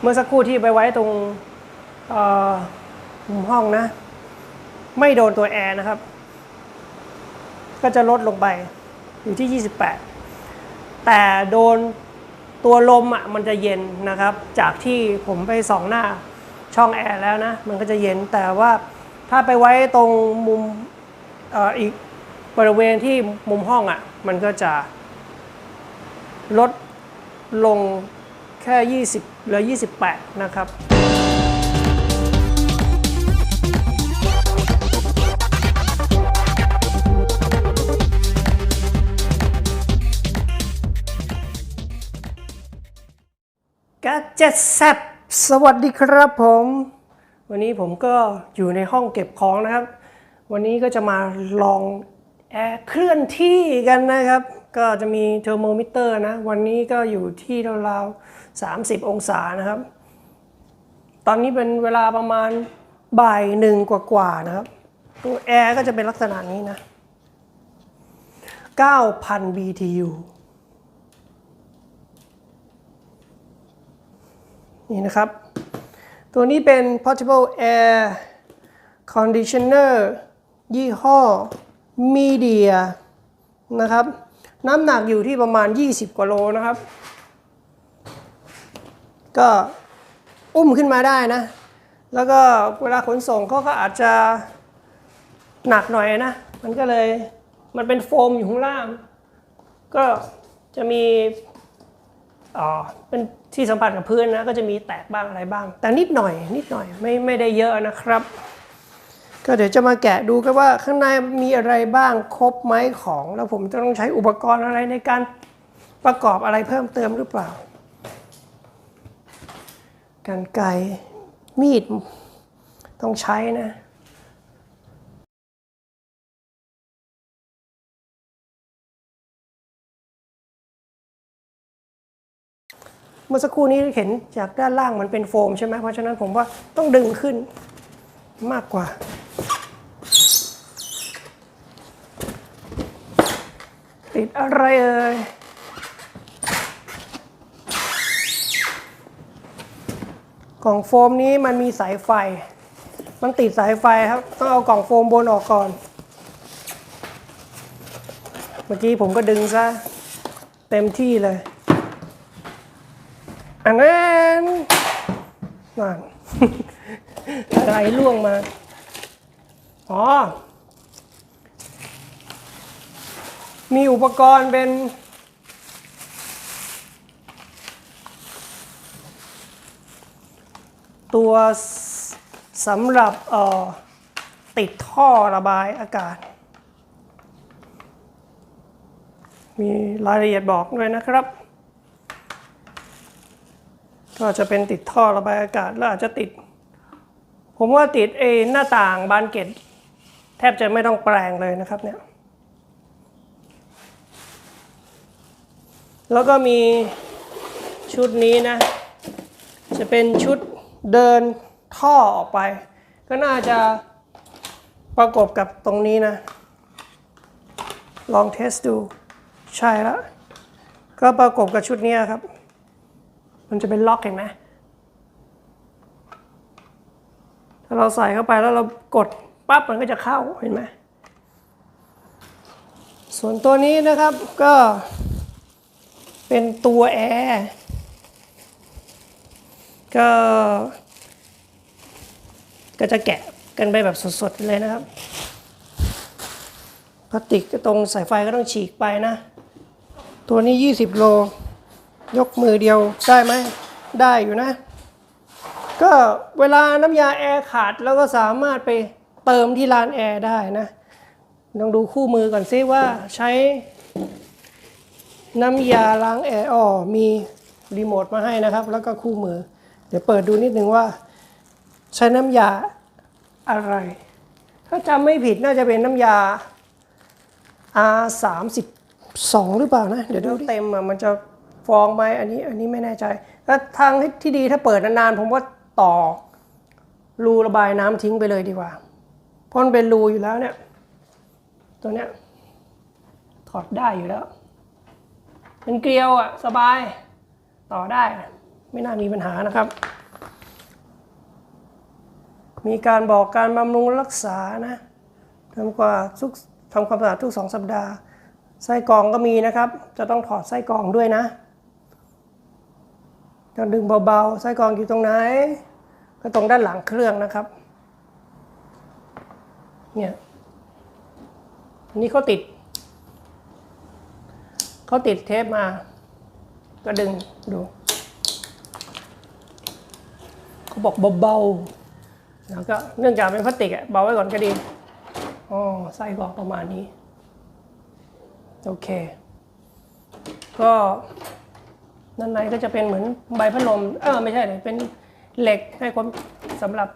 เมื่อสักครู่ที่ไปไว้ตรงมุมห้องนะ ไม่โดนตัวแอร์นะครับ ก็จะลดลงไปอยู่ที่ 28 แต่โดนตัวลมอะมันจะเย็นนะครับ จากที่ผมไปส่องหน้าช่องแอร์แล้วนะ มันก็จะเย็นแต่ว่าถ้าไปไว้ตรงมุมออีกบริเวณที่มุมห้องอะ มันก็จะลดลง ค่ 20เหลือ 28 นะครับกาเจ็ดแซบสวัสดีครับผม วันนี้ผมก็อยู่ในห้องเก็บของนะครับ วันนี้ก็จะมาลองแอร์เคลื่อนที่กันนะครับ ก็จะมีเทอร์โมมิเตอร์นะ วันนี้ก็อยู่ที่ราวๆ 30 องศานะครับ ตอนนี้เป็นเวลาประมาณบ่ายหนึ่งกว่าๆนะครับ ตัวแอร์ก็จะเป็นลักษณะนี้นะ 9,000 BTU นี่นะครับ ตัวนี้เป็น portable air conditioner ยี่ห้อ media นะครับ น้ำหนักอยู่ที่ประมาณ 20กว่าโลนะครับ ก็อุ้มขึ้นมาได้นะ แล้วก็เวลาขนส่งเขาก็อาจจะหนักหน่อยนะ มันก็เลยมันเป็นโฟมอยู่ข้างล่าง ก็จะมีอ๋อเป็นที่สัมผัสกับพื้นนะ ก็จะมีแตกบ้างอะไรบ้าง แต่นิดหน่อย นิดหน่อยไม่ไม่ได้เยอะนะครับ ก็เดี๋ยวจะมาแกะดูกันว่าข้างในมีอะไรบ้างครบไหมของ แล้วผมจะต้องใช้อุปกรณ์อะไรในการประกอบอะไรเพิ่มเติมหรือเปล่า กันไกมีดต้องใช้นะเมื่อสักครู่นี้เห็นจากด้านล่างมันเป็นโฟมใช่ไหมเพราะฉะนั้นผมว่าต้องดึงขึ้นมากกว่า ติดอะไรเอ่ย กล่องโฟมนี้มันมีสายไฟ มันติดสายไฟครับ ต้องเอากล่องโฟมบนออกก่อน เมื่อกี้ผมก็ดึงซะเต็มที่เลย อันนั้นนั่นอะไรล่วงมา อ๋อ มีอุปกรณ์เป็น ตัวสำหรับออติดท่อระบายอากาศ มีรายละเอียดบอกด้วยนะครับ ก็จะเป็นติดท่อระบายอากาศแล้วอาจจะติด ผมว่าติดเอหน้าต่างบานเกล็ดแทบจะไม่ต้องแปลงเลยนะครับเนี่ยแล้วก็มีชุดนี้นะ จะเป็นชุด เดินท่อออกไป ก็น่าจะประกบกับตรงนี้นะ ลองเทสดู ใช่แล้ว ก็ประกบกับชุดนี้ครับ มันจะเป็นล็อกเห็นไหมถ้าเราใส่เข้าไปแล้วเรากดปั๊บมันก็จะเข้าเห็นไหมส่วนตัวนี้นะครับก็เป็นตัวแอร์ ก็ ก็จะแกะกันไปแบบสดๆเลยนะครับพลาสติกตรงสายไฟก็ต้องฉีกไปนะ ตัวนี้ 20 โล ยกมือเดียวได้ไหม ได้อยู่นะ ก็เวลาน้ำยาแอร์ขาดเราก็สามารถไปเติมที่ร้านแอร์ได้นะลองดูคู่มือก่อนซิว่าใช้น้ำยาล้างแอร์อ๋อมีรีโมทมาให้นะครับ แล้วก็คู่มือ เดี๋ยวเปิดดูนิดนึงว่า ใช้น้ำยาอะไร ถ้าจำไม่ผิดน่าจะเป็นน้ำยา R 3 2หรือเปล่านะ เดี๋ยวดูเต็มอะมันจะฟองไหมอันนี้อันนี้ไม่แน่ใจแล้วทางที่ดีถ้าเปิดนานๆผมว่าต่อรูระบายน้ำทิ้งไปเลยดีกว่าเพราะมันเป็นรูอยู่แล้วเนี่ย ตัวเนี้ยถอดได้อยู่แล้ว เป็นเกลียวอะ สบาย ต่อได้ ไม่น่ามีปัญหานะครับ มีการบอกการบำรุงรักษานะทำกว่าทุกทำความสะอาดทุกสองสัปดาห์ ไส้กรองก็มีนะครับ จะต้องถอดไส้กรองด้วยนะจะดึงเบาๆ ไส้กรองอยู่ตรงไหน ก็ตรงด้านหลังเครื่องนะครับ เนี่ยอันนี้เขาติด เขาติดเทปมา ก็ดึงดู เขาบอกเบาๆแล้วก็เนื่องจากเป็นพลาสติกอะเบาไว้ก่อนก็ดีอ๋อไส้กรอกประมาณนี้ โอเค ก็ด้านในก็จะเป็นเหมือนใบพัดลมเออไม่ใช่เลยเป็นเหล็กให้ความสำหรับ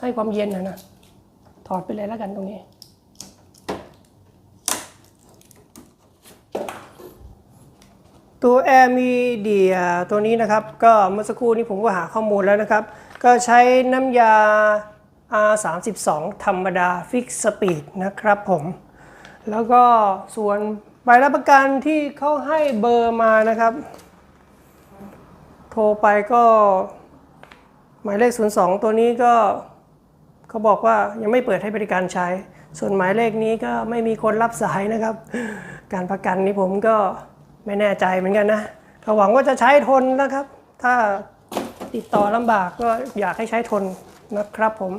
ให้ความเย็นนะนะถอดไปเลยแล้วกันตรงนี้ ตัวแอร์มีเดียตัวนี้นะครับ ก็เมื่อสักครู่นี้ผมก็หาข้อมูลแล้วนะครับ ก็ใช้น้ำยา R32 ธรรมดาฟิกสปีดนะครับผม แล้วก็ส่วนใบรับประกันที่เขาให้เบอร์มานะครับ โทรไปก็หมายเลข 02 ตัวนี้ก็เขาบอกว่ายังไม่เปิดให้บริการใช้ ส่วนหมายเลขนี้ก็ไม่มีคนรับสายนะครับ การประกันนี้ผมก็ ไม่แน่ใจเหมือนกันนะก็หวังว่าจะใช้ทนนะครับ ถ้าติดต่อลำบากก็อยากให้ใช้ทนนะครับผม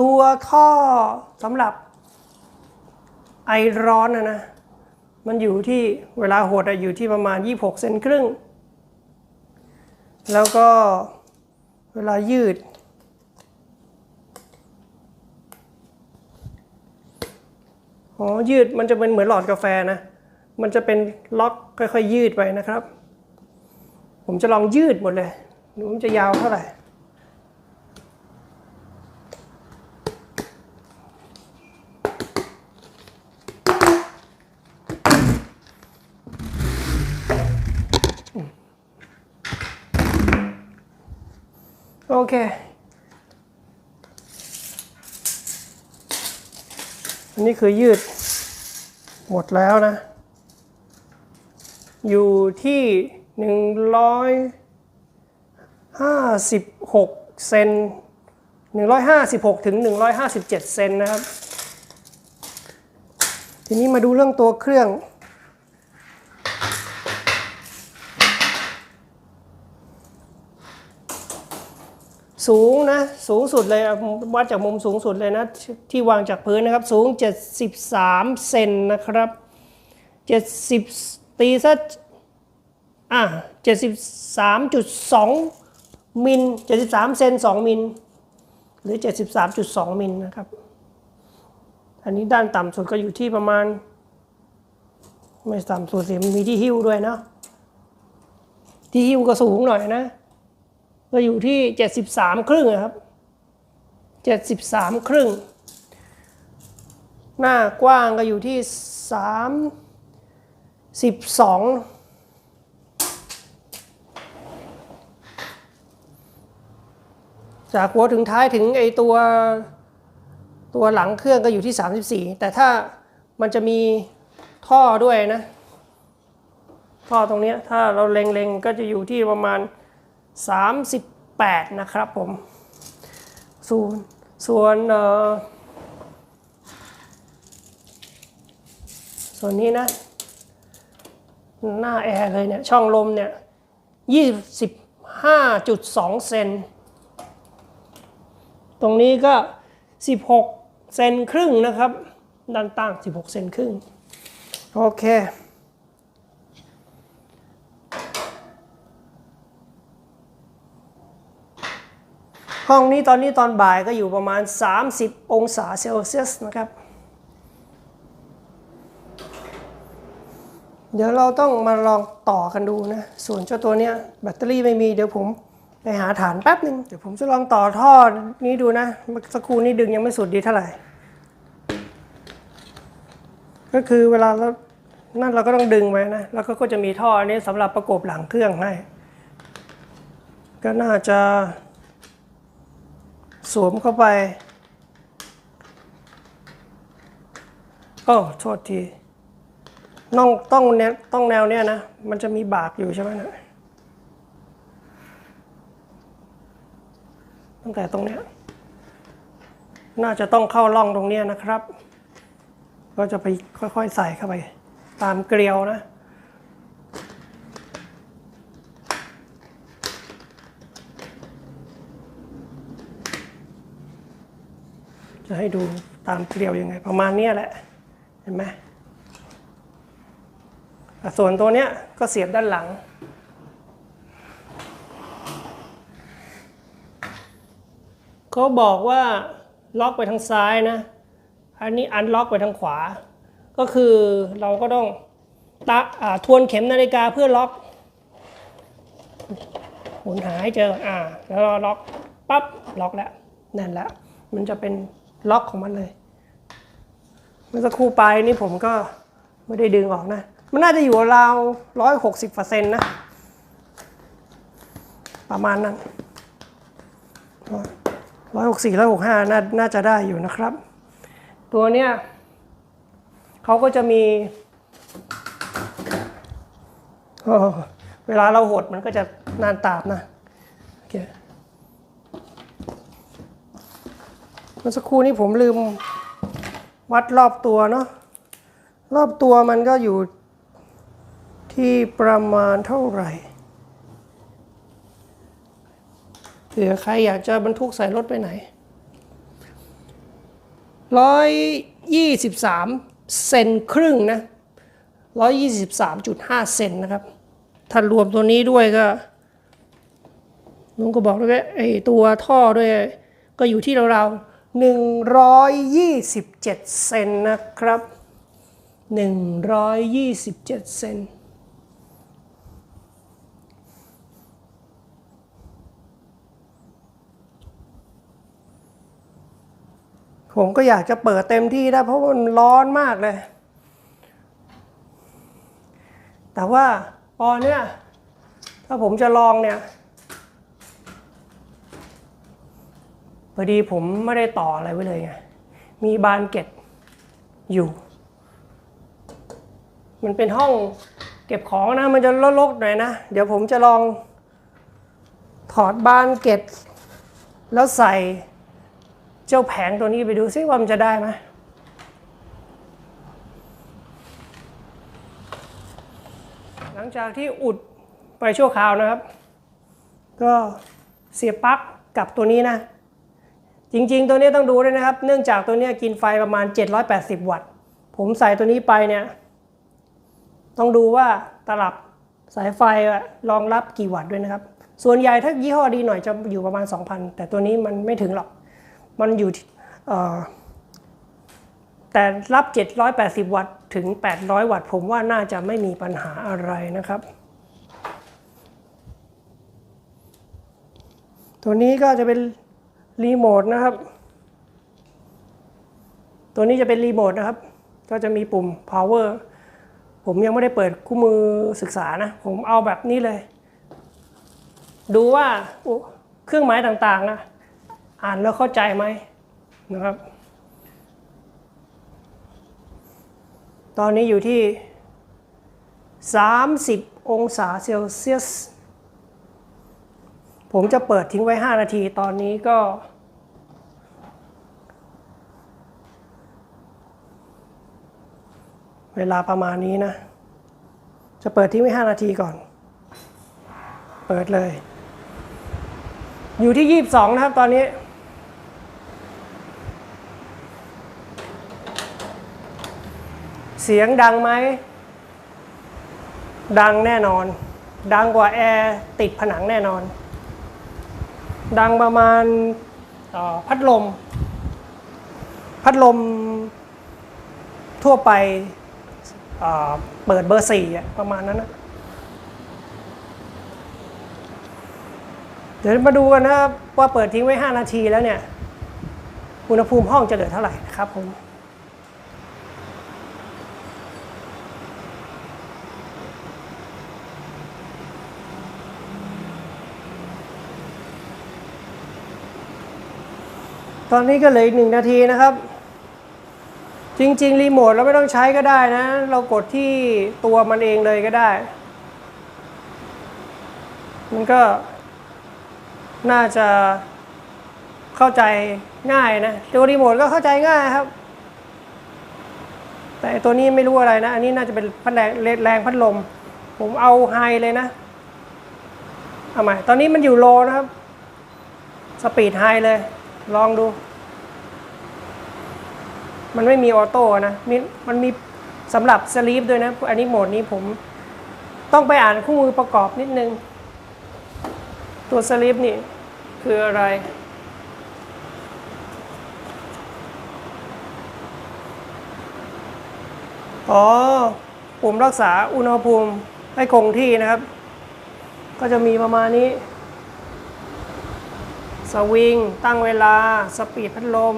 ตัวท่อสำหรับไอร้อนนะนะ มันอยู่ที่เวลาหดอะอยู่ที่ประมาณ 26 เซนครึ่ง แล้วก็เวลายืด อ๋อยืดมันจะเป็นเหมือนหลอดกาแฟนะ มันจะเป็นล็อกค่อยๆ ยืดไปนะครับ ผมจะลองยืดหมดเลยดูมันจะยาวเท่าไหร่โอเค นี่คือยืดหมดแล้วนะ อยู่ที่หนึ่งร้อยห้าสิบหกเซนหนึ่งร้อยห้าสิบหกถึงหนึ่งร้อยห้าสิบเจ็ดเซนนะครับ ทีนี้มาดูเรื่องตัวเครื่อง สูงนะสูงสุดเลยวัดจากมุมสูงสุดเลยนะที่วางจากพื้นนะครับสูง 73 เซนนะครับ 70 ตีซะอะ73.2 มิล 73 เซน 2 มิล หรือ 73.2 มิลนะครับ อันนี้ด้านต่ำสุดก็อยู่ที่ประมาณ ไม่ต่ำสุดสิมันมีที่หิ้วด้วยเนาะที่หิ้วก็สูงหน่อยนะ ก็อยู่ที่ 73 ครึ่งอะครับ 73 ครึ่ง หน้ากว้างก็อยู่ที่32จากหัวถึงท้ายถึงไอตัวตัวหลังเครื่องก็อยู่ที่ 34 แต่ถ้ามันจะมีท่อด้วยนะ ท่อตรงนี้ถ้าเราเล็งๆก็จะอยู่ที่ประมาณ 38 นะครับผมส่วนส่วนเออส่วนนี้นะ หน้าแอร์เลยเนี่ย ช่องลมเนี่ย25.2 เซน ตรงนี้ก็ 16 เซนครึ่งนะครับ ด้านต่าง 16 เซนครึ่ง โอเค ห้องนี้ตอนนี้ตอนบ่ายก็อยู่ประมาณ 30 องศาเซลเซียสนะครับ เดี๋ยวเราต้องมาลองต่อกันดูนะ ส่วนเจ้าตัวเนี้ยแบตเตอรี่ไม่มีเดี๋ยวผมไปหาฐานแป๊บหนึ่งเดี๋ยวผมจะลองต่อท่อนี้ดูนะสักครู่นี้ดึงยังไม่สุดดีเท่าไหร่ ก็คือเวลาเรานั่นเราก็ต้องดึงไว้นะ แล้วก็ก็จะมีท่ออันนี้สำหรับประกบหลังเครื่องให้ ก็น่าจะ สวมเข้าไปโอ้โทษทีต้องต้องแนวต้องแนวเนี้ยนะ มันจะมีบากอยู่ใช่ไหมนะตั้งแต่ตรงเนี้ยน่าจะต้องเข้าร่องตรงเนี้ยนะครับ ก็จะไปค่อยๆใส่เข้าไป ตามเกลียวนะ จะให้ดูตามเกลียวยังไง ประมาณนี้แหละ เห็นไหมส่วนตัวเนี้ยก็เสียบด้านหลัง เขาบอกว่าล็อกไปทางซ้ายนะ อันนี้อันล็อกไปทางขวา ก็คือเราก็ต้องตะทวนเข็มนาฬิกาเพื่อล็อกหมุนหาให้เจอ อ่า แล้วล็อก ปั๊บ ล็อกแล้ว นั่นแหละ มันจะเป็น ล็อกของมันเลย เมื่อสักครู่ไปนี่ผมก็ไม่ได้ดึงออกนะ มันน่าจะอยู่ราวร้อยหกสิบเปอร์เซ็นต์นะ ประมาณนั้นร้อยหกสี่ร้อยหกห้าน่าจะได้อยู่นะครับ ตัวเนี้ยเขาก็จะมีเออเวลาเราหดมันก็จะนานตามนะโอเค เมื่อสักครู่นี้ผมลืมวัดรอบตัวเนาะรอบตัวมันก็อยู่ที่ประมาณเท่าไหร่เผื่อใครอยากจะบรรทุกใส่รถไปไหนร้อยยี่สิบสามเซนครึ่งนะร้อยยี่สิบสามจุดห้าเซนนะครับ ถ้ารวมตัวนี้ด้วยก็ลุงก็บอกด้วยว่าไอ้ตัวท่อด้วย ก็อยู่ที่เราวๆ หนึ่งร้อยยี่สิบเจ็ดเซนนะครับหนึ่งร้อยยี่สิบเจ็ดเซนผมก็อยากจะเปิดเต็มที่ได้เพราะมันร้อนมากเลย แต่ว่าพอนเนี่ยถ้าผมจะลองเนี่ย อดีผมไม่ได้ต่ออะไรไว้เลยไงมีบานเกล็ดอยู่ มันเป็นห้องเก็บของนะ มันจะรกๆหน่อยนะ เดี๋ยวผมจะลองถอดบานเกล็ดแล้วใส่เจ้าแผงตัวนี้ไปดูซิว่ามันจะได้ไหมหลังจากที่อุดไปชั่วคราวนะครับ ก็เสียบปลั๊กกับตัวนี้นะ จริง ๆ ตัวนี้ต้องดูด้วยนะครับ เนื่องจากตัวนี้กินไฟประมาณ 780 วัตต์ ผมใส่ตัวนี้ไปเนี่ย ต้องดูว่าตลับสายไฟรองรับกี่วัตต์ด้วยนะครับ ส่วนใหญ่ถ้ายี่ห้อดีหน่อยจะอยู่ประมาณ 2,000 แต่ตัวนี้มันไม่ถึงหรอก มันอยู่ที่เอ่อแต่รับ 780 วัตต์ถึง 800 วัตต์ ผมว่าน่าจะไม่มีปัญหาอะไรนะครับ ตัวนี้ก็จะเป็น รีโมทนะครับ ตัวนี้จะเป็นรีโมทนะครับ ก็จะมีปุ่ม power ผมยังไม่ได้เปิดคู่มือศึกษานะ ผมเอาแบบนี้เลย ดูว่าเครื่องหมายต่างๆนะอ่านแล้วเข้าใจไหมนะครับ ตอนนี้อยู่ที่ 30 องศาเซลเซียส ผมจะเปิดทิ้งไว้ 5 นาที ตอนนี้ก็ เวลาประมาณนี้นะ จะเปิดทิ้งไว้ 5 นาทีก่อน เปิดเลย อยู่ที่ 22 นะครับตอนนี้ เสียงดังไหม ดังแน่นอน ดังกว่าแอร์ติดผนังแน่นอน ดังประมาณออพัดลม พัดลมทั่วไป เปิดเบอร์สี่ประมาณนั้นนะเดี๋ยวมาดูกันนะว่าเปิดทิ้งไว้ 5 นาทีแล้วเนี่ย อุณหภูมิห้องจะเหลือเท่าไหร่นะครับผมตอนนี้ก็เหลืออีกหนึ่งนาทีนะครับ จริง ๆ รีโมทเราไม่ต้องใช้ก็ได้นะ เรากดที่ตัวมันเองเลยก็ได้ มันก็น่าจะเข้าใจง่ายนะ ตัวรีโมทก็เข้าใจง่ายครับ แต่ตัวนี้ไม่รู้อะไรนะ อันนี้น่าจะเป็นพัดแรงแรงพัดลม ผมเอาไฮเลยนะเอาใหม่ตอนนี้มันอยู่โลนะครับ สปีดไฮเลย ลองดู มันไม่มีออโต้นะมีมันมีสำหรับสลีปด้วยนะ อันนี้โหมดนี้ผมต้องไปอ่านคู่มือประกอบนิดนึง ตัวสลีปนี่คืออะไร อ๋อปุ่มรักษาอุณหภูมิให้คงที่นะครับ ก็จะมีประมาณนี้ สวิง ตั้งเวลา สปีดพัดลม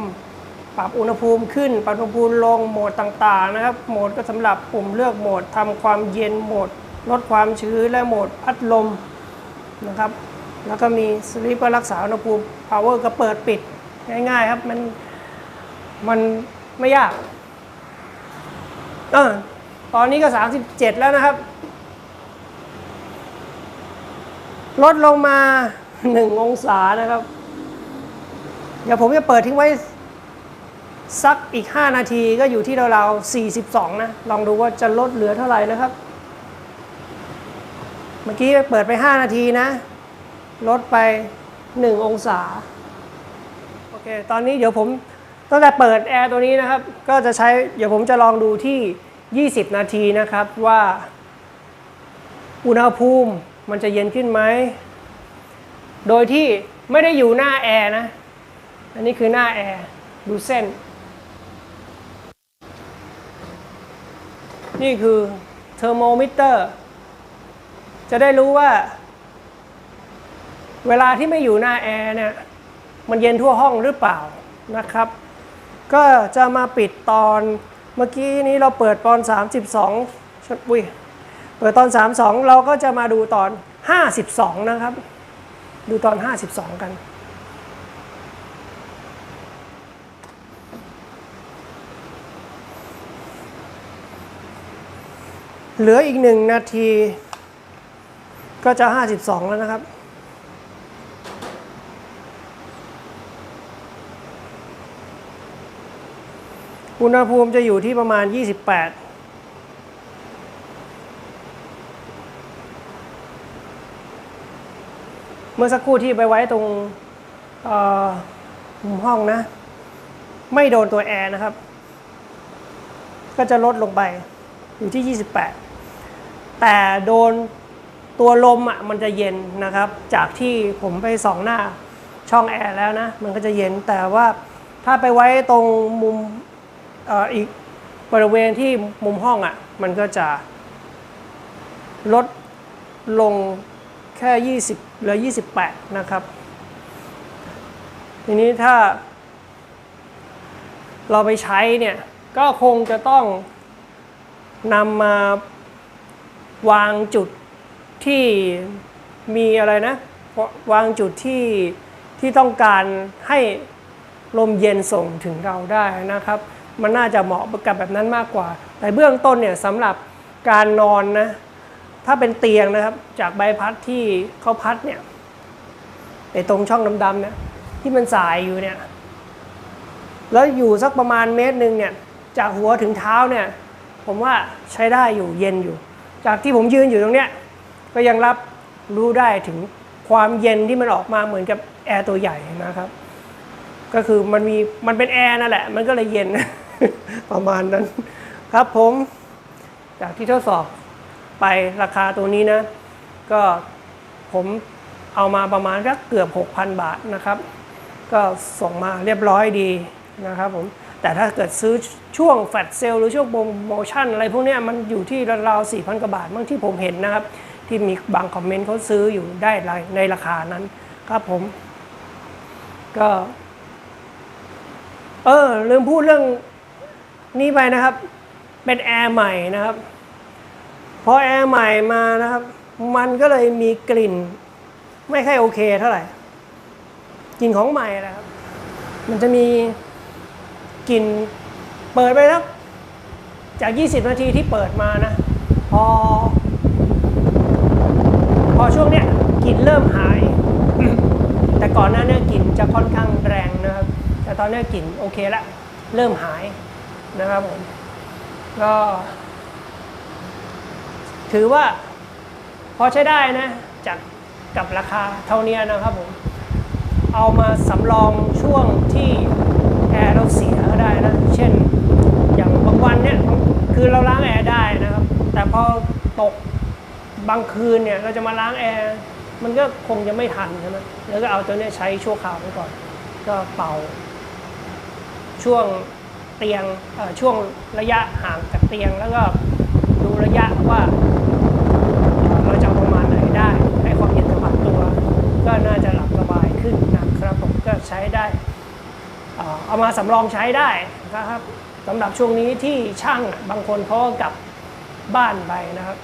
ปรับอุณหภูมิขึ้น ปรับอุณหภูมิลง โหมดต่างๆนะครับ โหมดก็สำหรับปุ่มเลือกโหมดทำความเย็น โหมดลดความชื้น และโหมดพัดลมนะครับ แล้วก็มีสลิปก็รักษาอุณหภูมิ power ก็เปิดปิดง่ายๆครับ มันมันไม่ยากเออตอนนี้ก็ 37 แล้วนะครับ ลดลงมา 1 องศานะครับ เดี๋ยวผมจะเปิดทิ้งไว้ สักอีก 5 นาทีก็อยู่ที่ราวๆ42 นะ ลองดูว่าจะลดเหลือเท่าไหร่นะครับ เมื่อกี้เปิดไป 5 นาทีนะ ลดไป 1 องศา โอเค ตอนนี้เดี๋ยวผมตั้งแต่เปิดแอร์ตัวนี้นะครับ ก็จะใช้ เดี๋ยวผมจะลองดูที่ 20 นาทีนะครับว่า อุณหภูมิมันจะเย็นขึ้นไหม โดยที่ไม่ได้อยู่หน้าแอร์นะ อันนี้คือหน้าแอร์ ดูเส้น นี่คือเทอร์โมมิเตอร์ จะได้รู้ว่า เวลาที่ไม่อยู่หน้าแอร์เนี่ยมันเย็นทั่วห้องหรือเปล่านะครับ ก็จะมาปิดตอนเมื่อกี้นี้เราเปิดตอน 32ชดอุ้ยเปิดตอน 32 เราก็จะมาดูตอน 52 นะครับ ดูตอน 52 กัน เหลืออีกหนึ่งนาที ก็จะ 52 แล้วนะครับ อุณหภูมิจะอยู่ที่ประมาณ 28เมื่อสักครู่ที่ไปไว้ตรงมุมห้องนะ ไม่โดนตัวแอร์นะครับ ก็จะลดลงไปอยู่ที่ 28 แต่โดนตัวลมอะมันจะเย็นนะครับ จากที่ผมไปส่องหน้าช่องแอร์แล้วนะ มันก็จะเย็นแต่ว่าถ้าไปไว้ตรงมุมออีกบริเวณที่มุมห้องอะ มันก็จะลดลงแค่ 20เหลือ 28 นะครับ ทีนี้ถ้า เราไปใช้เนี่ย ก็คงจะต้องนำมา วางจุดที่มีอะไรนะ วางจุดที่ที่ต้องการให้ลมเย็นส่งถึงเราได้นะครับ มันน่าจะเหมาะกับแบบนั้นมากกว่า แต่เบื้องต้นเนี่ยสำหรับการนอนนะ ถ้าเป็นเตียงนะครับ จากใบพัดที่เขาพัดเนี่ยไอตรงช่องดำๆเนี่ยที่มันสายอยู่เนี่ย แล้วอยู่สักประมาณเมตรหนึ่งเนี่ย จากหัวถึงเท้าเนี่ย ผมว่าใช้ได้อยู่เย็นอยู่ จากที่ผมยืนอยู่ตรงเนี้ยก็ยังรับรู้ได้ถึงความเย็นที่มันออกมาเหมือนกับแอร์ตัวใหญ่นะครับ ก็คือมันมีมันเป็นแอร์นั่นแหละ มันก็เลยเย็น ประมาณนั้น ครับผม จากที่ทดสอบไปราคาตัวนี้นะ ก็ผมเอามาประมาณสักเกือบ 6,000 บาทนะครับ ก็ส่งมาเรียบร้อยดีนะครับผม แต่ถ้าเกิดซื้อช่วงแฟลชเซลหรือช่วงโปรโมชั่นอะไรพวกนี้มันอยู่ที่ราวๆ4,000กว่าบาทบางที่ผมเห็นนะครับ ที่มีบางคอมเมนต์เขาซื้ออยู่ได้ในราคานั้นครับผม ก็ เออ ลืมพูดเรื่องนี้ไปนะครับ เป็นแอร์ใหม่นะครับพอแอร์ใหม่มานะครับ มันก็เลยมีกลิ่น ไม่ค่อยโอเคเท่าไหร่กลิ่นของใหม่นะครับ มันจะมี กลิ่นเปิดไปสักจาก 20 นาทีที่เปิดมานะ พอ พอช่วงเนี้ยกลิ่นเริ่มหาย แต่ก่อนหน้าเนี้กลิ่นจะค่อนข้างแรงนะครับ แต่ตอนเนี้กลิ่นโอเคละเริ่มหายนะครับผมก็ ถือว่าพอใช้ได้นะจากกับราคาเท่านี้นะครับผม เอามาสำรองช่วงที่แอร์เราเสีย ได้นะเช่นอย่างบางวันเนี่ยคือเราล้างแอร์ได้นะครับ แต่พอตกบางคืนเนี่ยเราจะมาล้างแอร์มันก็คงจะไม่ทันใช่ไหมแล้วก็เอาตัวนี้ใช้ชั่วคราวไว้ก่อน ก็เป่า ช่วงเตียงช่วงระยะห่างจากเตียงแล้วก็ดูระยะว่าเอ่อเราจะเอาประมาณไหนได้ ให้ความเย็นสัมผัสตัว ก็น่าจะหลับสบายขึ้นนะครับผมก็ใช้ได้เอ่อเอา มาสำรองใช้ได้นะครับสำหรับช่วงนี้ที่ช่างบางคนเขาก็กลับบ้านไปนะครับ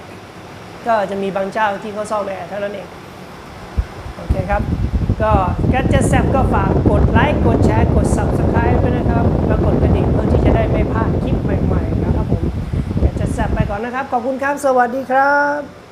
ก็จะมีบางเจ้าที่เขาซ่อมแอร์เท่านั้นเองโอเคครับ ก็แกจะแซบก็ฝากกดไลค์กดแชร์กด Subscribe ด้วยนะครับ แล้วกดกระดิ่งเพื่อที่จะได้ไม่พลาดคลิปใหม่ๆนะครับผมแกจะแซบไปก่อนนะครับ ขอบคุณครับ สวัสดีครับ